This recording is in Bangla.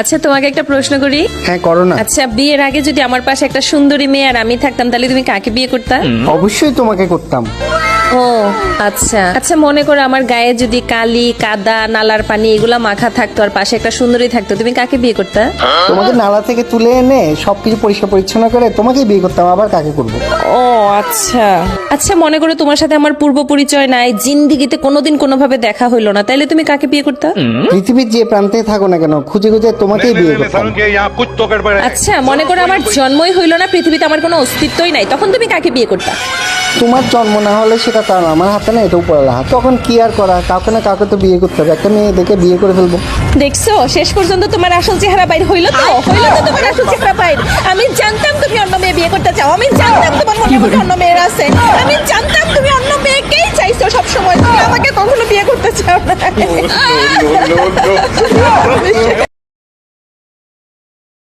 আচ্ছা তোমাকে একটা প্রশ্ন করি? হ্যাঁ করো না। আচ্ছা বিয়ের আগে যদি আমার পাশে একটা সুন্দরী মেয়ে আর আমি থাকতাম তাহলে তুমি কাকে বিয়ে করতাম অবশ্যই তোমাকে করতাম। ও আচ্ছা। আচ্ছা মনে করো আমার গায়ে যদি কালি কাদা নালার পানি এগুলা মাখা থাকতো আর পাশে একটা সুন্দরী থাকতো তুমি কাকে বিয়ে করতে? তোমাকে নালা থেকে তুলে এনে সবকিছু পরিষ্কার পরিচ্ছন্ন করে তোমাকে বিয়ে করতাম আবার কাকে করব? ও আচ্ছা। আচ্ছা মনে করো তোমার সাথে আমার পূর্ব পরিচয় নাই জিন্দিগিতে কোনোদিন কোনোভাবে দেখা হইল না তাইলে তুমি কাকে বিয়ে করতে? পৃথিবীর যে প্রান্তে থাকো না কেন খুঁজে খুঁজে তোমাকেই বিয়ে করতাম। আচ্ছা মনে করো আমার জন্মই হইল না পৃথিবীতে আমার কোনো অস্তিত্বই নাই তখন তুমি কাকে বিয়ে করতা? তোমার জন্ম না হলে সেটা তার আমার হাতে না এটাও পড়ে হাত তখন কি আর করা কাউকে না কাউকে তো বিয়ে করতে হবে একটা মেয়ে দেখে বিয়ে করে ফেলব দেখছ শেষ পর্যন্ত তোমার আসল চেহারা বাইর হইল তো হইল তো তোমার আসল চেহারা বাইর আমি জানতাম তুমি অন্য মেয়ে বিয়ে করতে চাও আমি জানতাম তোমার মনে মনে অন্য মেয়ের আছে আমি জানতাম তুমি অন্য মেয়েকেই চাইছো সব সময় তুমি আমাকে কখনো বিয়ে করতে চাও না